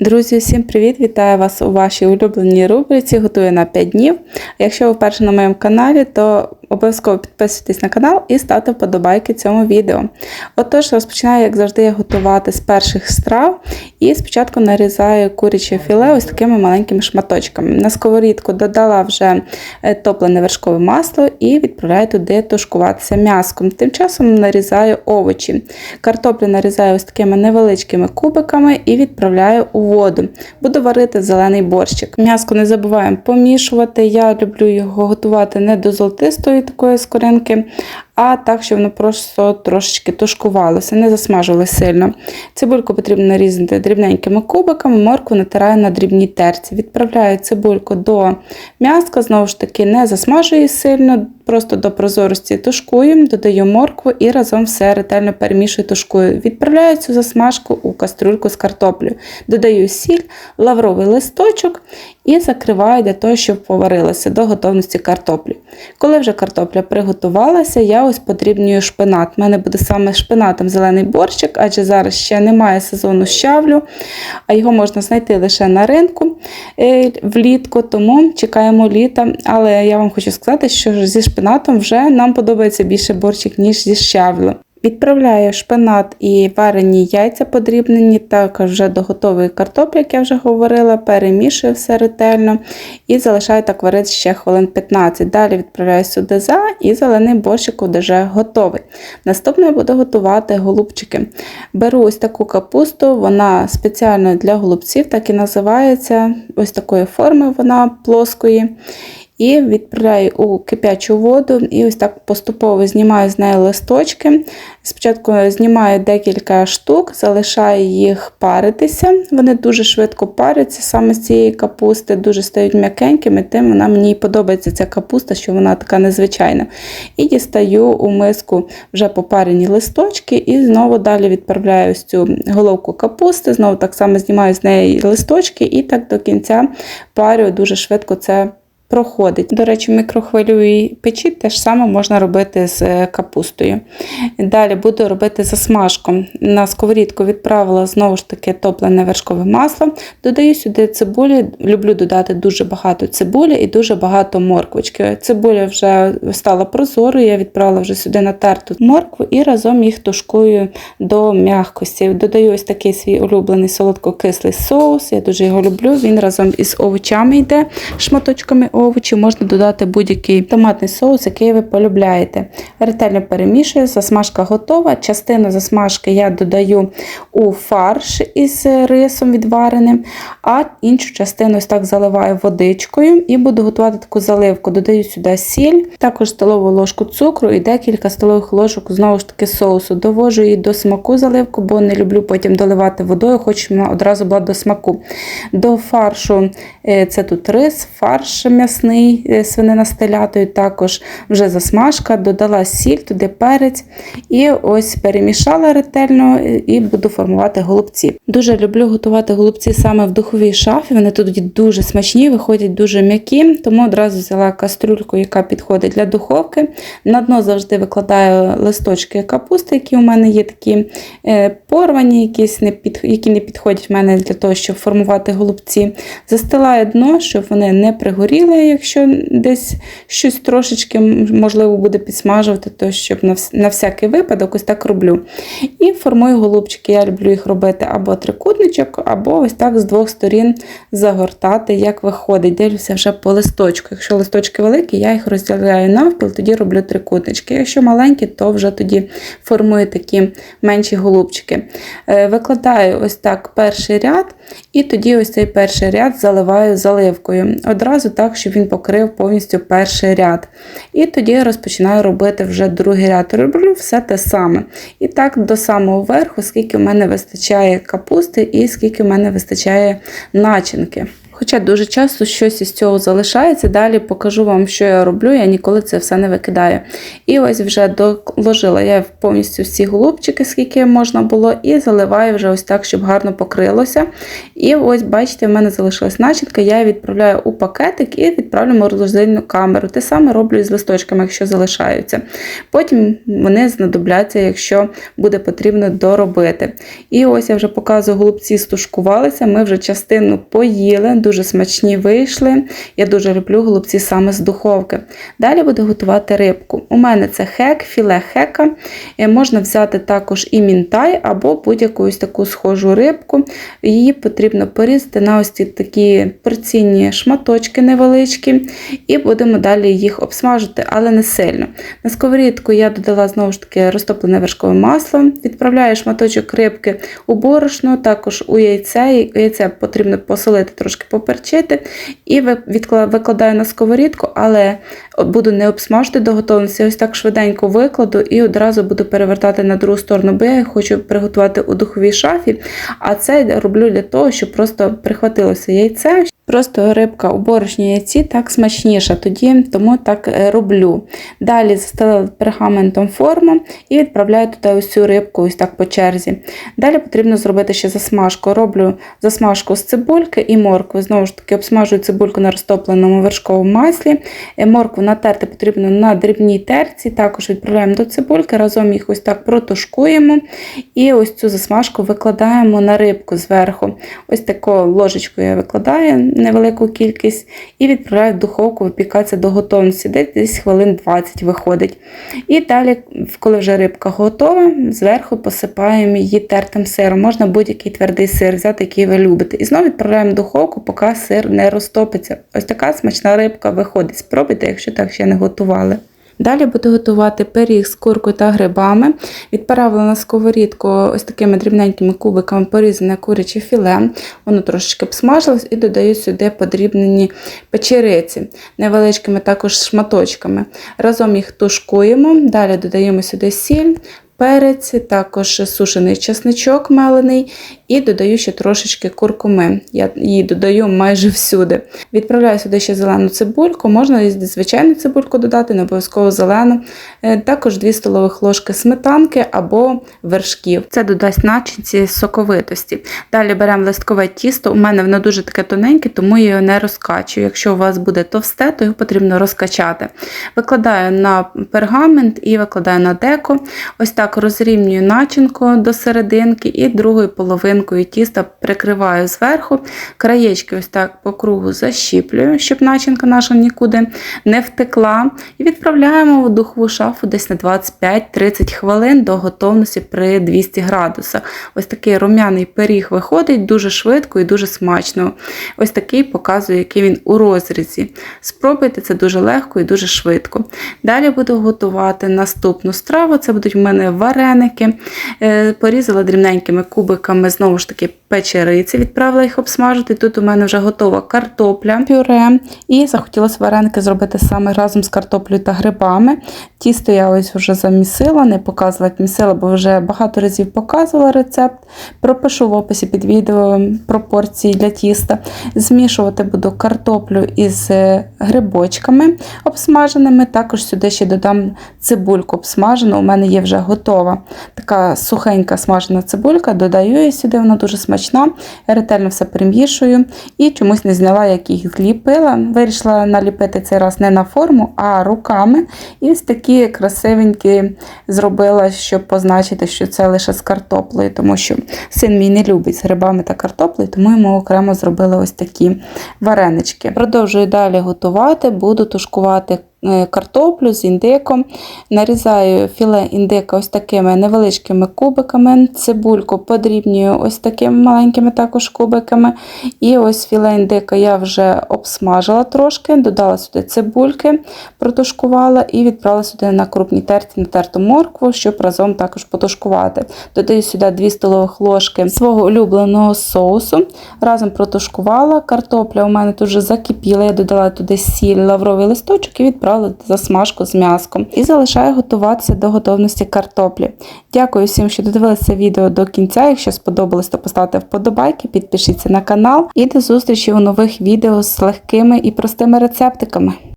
Друзі, всім привіт! Вітаю вас у вашій улюбленій рубриці Готую на 5 днів. Якщо ви вперше на моєму каналі, то обов'язково підписуйтесь на канал і ставте вподобайки цьому відео. Отож, розпочинаю, як завжди, я готувати з перших страв. І спочатку нарізаю куряче філе ось такими маленькими шматочками. На сковорідку додала вже е, топлене вершкове масло і відправляю туди тушкуватися м'яском. Тим часом нарізаю овочі. Картоплю нарізаю ось такими невеличкими кубиками і відправляю у воду. Буду варити зелений борщик. М'яско не забуваємо помішувати. Я люблю його готувати не до золотистої такої скоринки, а так, щоб воно просто трошечки тушкувалося, не засмажувалося сильно. Цибульку потрібно нарізати дрібненькими кубиками, моркву натираю на дрібній терці. Відправляю цибульку до м'яска, знову ж таки, не засмажую сильно, просто до прозорості тушкую, додаю моркву і разом все ретельно перемішую, тушкую. Відправляю цю засмажку у кастрюльку з картоплею. Додаю сіль, лавровий листочок і закриваю для того, щоб поварилося до готовності картоплі. Коли вже картопля приготувалася, я ось подрібнюю шпинат. У мене буде саме шпинатом зелений борщик, адже зараз ще немає сезону щавлю, а його можна знайти лише на ринку е, влітку, тому чекаємо літа. Але я вам хочу сказати, що зі шпинатом вже нам подобається більше борщик, ніж зі щавлю. Відправляю шпинат і варені яйця подрібнені, також вже до готової картоплі, як я вже говорила, перемішую все ретельно і залишаю так варити ще хвилин 15. Далі відправляю сюди за і зелений борщик вже готовий. Наступне буду готувати голубчики. Беру ось таку капусту, вона спеціально для голубців, так і називається. Ось такої форми вона плоскої. І відправляю у кип'ячу воду, і ось так поступово знімаю з неї листочки. Спочатку знімаю декілька штук, залишаю їх паритися. Вони дуже швидко паряться саме з цієї капусти, дуже стають м'якенькими, тим вона мені подобається ця капуста, що вона така незвичайна. І дістаю у миску вже попарені листочки, і знову далі відправляю ось цю головку капусти, знову так само знімаю з неї листочки, і так до кінця парю дуже швидко це проходить. До речі, мікрохвильовій печі теж саме можна робити з е, капустою. Далі буду робити засмажку. На сковорідку відправила знову ж таки топлене вершкове масло. Додаю сюди цибулі, люблю додати дуже багато цибулі і дуже багато морквочки. Цибуля вже стала прозорою, я відправила вже сюди натерту моркву і разом їх тушкую до м'якості. Додаю ось такий свій улюблений солодко-кислий соус. Я дуже його люблю. Він разом із овочами йде шматочками овочі, можна додати будь-який томатний соус, який ви полюбляєте. Ретельно перемішую, засмажка готова. Частину засмажки я додаю у фарш із рисом відвареним, а іншу частину ось так заливаю водичкою і буду готувати таку заливку. Додаю сюди сіль, також столову ложку цукру і декілька столових ложок знову ж таки соусу. Довожу її до смаку заливку, бо не люблю потім доливати водою, щоб вона одразу була до смаку. До фаршу е, це тут рис, фарш м'ясний е, свинина з телятою, також вже засмажка, додала сіль, туди перець і ось перемішала ретельно е, і буду формувати голубці. Дуже люблю готувати голубці саме в духовій шафі. Вони тут дуже смачні, виходять дуже м'які, тому одразу взяла кастрюльку, яка підходить для духовки. На дно завжди викладаю листочки капусти, які у мене є такі е, порвані, якісь не під, які не підходять в мене для того, щоб формувати голубці. Застилаю дно, щоб вони не пригоріли якщо десь щось трошечки можливо буде підсмажувати, то щоб на на всякий випадок ось так роблю. І формую голубчики. Я люблю їх робити або трикутничок, або ось так з двох сторін загортати, як виходить. Дивлюся вже по листочку. Якщо листочки великі, я їх розділяю навпіл, тоді роблю трикутнички. Якщо маленькі, то вже тоді формую такі менші голубчики. Е, викладаю ось так перший ряд, і тоді ось цей перший ряд заливаю заливкою. Одразу так, щоб він покрив повністю перший ряд. І тоді я розпочинаю робити вже другий ряд. Роблю все те саме. І так до самого верху, скільки в мене вистачає капусти і скільки в мене вистачає начинки. Хоча дуже часто щось із цього залишається. Далі покажу вам, що я роблю, я ніколи це все не викидаю. І ось вже доложила я повністю всі голубчики, скільки можна було, і заливаю вже ось так, щоб гарно покрилося. І ось, бачите, в мене залишилась начинка, я відправляю у пакетик і відправлю в морозильну камеру. Те саме роблю з листочками, якщо залишаються. Потім вони знадобляться, якщо буде потрібно доробити. І ось я вже показую, голубці стушкувалися, ми вже частину поїли, дуже смачні вийшли. Я дуже люблю голубці саме з духовки. Далі буду готувати рибку. У мене це хек, філе хека. Е, Можна взяти також і мінтай або будь-яку таку схожу рибку. Її потрібно порізати на ось ці такі порційні шматочки невеличкі, і будемо далі їх обсмажити, але не сильно. На сковорідку я додала знову ж таки розтоплене вершкове масло, відправляю шматочок рибки у борошно, також у яйце. Яйце потрібно посолити, трошки поперчити, і викладаю на сковорідку, але буду не обсмажити до готовності. Ось так швиденько викладу і одразу буду перевертати на другу сторону, бо я хочу приготувати у духовій шафі. А це роблю для того, щоб просто прихватилося яйце. Просто рибка у борошні яйці так смачніша, тоді тому так е, роблю. Далі застелила пергаментом форму і відправляю туди цю рибку ось так по черзі. Далі потрібно зробити ще засмажку. Роблю засмажку з цибульки і моркви. Знову ж таки, обсмажую цибульку на розтопленому вершковому маслі. Е, Моркву натерти потрібно на дрібній терці, також відправляємо до цибульки, разом їх ось так протушкуємо. І ось цю засмажку викладаємо на рибку зверху. Ось такою ложечкою я викладаю невелику кількість і відправляю в духовку випікатися до готовності, десь хвилин 20 виходить. І далі, коли вже рибка готова, зверху посипаємо її тертим сиром. Можна будь-який твердий сир взяти, який ви любите. І знову відправляємо в духовку, поки сир не розтопиться. Ось така смачна рибка виходить. Спробуйте, якщо так ще не готували. Далі буду готувати пиріг з куркою та грибами. Відправила на сковорідку ось такими дрібненькими кубиками порізане куряче філе. Воно трошечки обсмажилось і додаю сюди подрібнені печериці, невеличкими також шматочками. Разом їх тушкуємо, далі додаємо сюди сіль. Перець, також сушений чесничок мелений і додаю ще трошечки куркуми. Я її додаю майже всюди. Відправляю сюди ще зелену цибульку, можна звичайну цибульку додати, не обов'язково зелену. Е, Також 2 столових ложки сметанки або вершків. Це додасть начинці соковитості. Далі беремо листкове тісто. У мене воно дуже таке тоненьке, тому я його не розкачую. Якщо у вас буде товсте, то його потрібно розкачати. Викладаю на пергамент і викладаю на деко. Ось так розрівнюю начинку до серединки і другою половинкою тіста прикриваю зверху. Краєчки ось так по кругу защіплюю, щоб начинка наша нікуди не втекла. І відправляємо в духову шафу десь на 25-30 хвилин до готовності при 200 градусах. Ось такий рум'яний пиріг виходить дуже швидко і дуже смачно. Ось такий показую, який він у розрізі. Спробуйте це дуже легко і дуже швидко. Далі буду готувати наступну страву. Це будуть в мене вареники. Е, Порізала дрібненькими кубиками знову ж таки печериці, відправила їх обсмажити. Тут у мене вже готова картопля, пюре. І захотілося вареники зробити саме разом з картоплею та грибами. Тісто я ось вже замісила, не показувала, як місила, бо вже багато разів показувала рецепт. Пропишу в описі під відео пропорції для тіста. Змішувати буду картоплю із е, грибочками обсмаженими. Також сюди ще додам цибульку обсмажену. У мене є вже готова така сухенька смажена цибулька. Додаю її сюди, вона дуже смачна. Ретельно все перемішую і чомусь не зняла, як їх зліпила. Вирішила наліпити цей раз не на форму, а руками. І ось такі красивенькі зробила, щоб позначити, що це лише з картоплею, тому що син мій не любить з грибами та картоплею, тому йому окремо зробила ось такі варенички. Продовжую далі готувати, буду тушкувати картоплю з індиком. Нарізаю філе індика ось такими невеличкими кубиками, цибульку подрібнюю ось такими маленькими також кубиками. І ось філе індика я вже обсмажила трошки, додала сюди цибульки, протушкувала і відправила сюди на крупній терці натерту моркву, щоб разом також потушкувати. Додаю сюди 2 столових ложки свого улюбленого соусу. Разом протушкувала. Картопля у мене тут вже закипіла, я додала туди сіль, лавровий листочок і відправила відправила засмажку з м'яском і залишаю готуватися до готовності картоплі. Дякую всім, що додивилися відео до кінця. Якщо сподобалось, то поставте вподобайки, підпишіться на канал і до зустрічі у нових відео з легкими і простими рецептиками.